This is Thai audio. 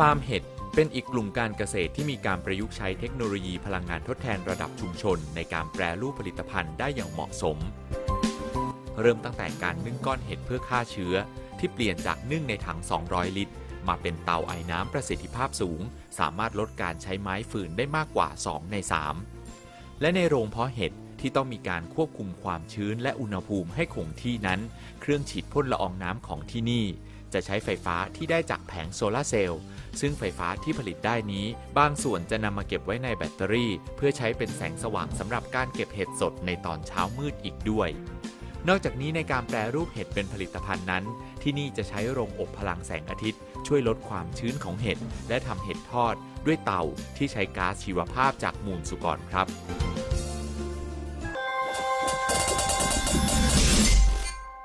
ฟาร์มเห็ดเป็นอีกกลุ่มการเกษตรที่มีการประยุกต์ใช้เทคโนโลยีพลังงานทดแทนระดับชุมชน ในการแปรรูปผลิตภัณฑ์ได้อย่างเหมาะสม เริ่มตั้งแต่การนึ่งก้อนเห็ดเพื่อฆ่าเชื้อ ที่เปลี่ยนจากนึ่งในถัง 200 ลิตร มาเป็นเตาไอ้น้ำประสิทธิภาพสูง สามารถลดการใช้ไม้ฟืนได้มากกว่า 2 ใน 3 และในโรงเพาะเห็ดที่ต้องมีการควบคุมความชื้นและอุณหภูมิให้คงที่นั้น เครื่องฉีดพ่นละอองน้ำของที่นี่ จะใช้ไฟฟ้าที่ได้จากแผงโซลาร์เซลล์ซึ่งไฟฟ้าที่ผลิตได้นี้ บางส่วนจะนำมาเก็บไว้ในแบตเตอรี่ เพื่อใช้เป็นแสงสว่างสำหรับการเก็บเห็ดสดในตอนเช้ามืดอีกด้วย นอกจากนี้ในการแปรรูปเห็ดเป็นผลิตภัณฑ์นั้น ที่นี่จะใช้โรงอบพลังแสงอาทิตย์ ช่วยลดความชื้นของเห็ดและทำเห็ดทอด ด้วยเตาที่ใช้ก๊าซชีวภาพจากมูลสุกรครับ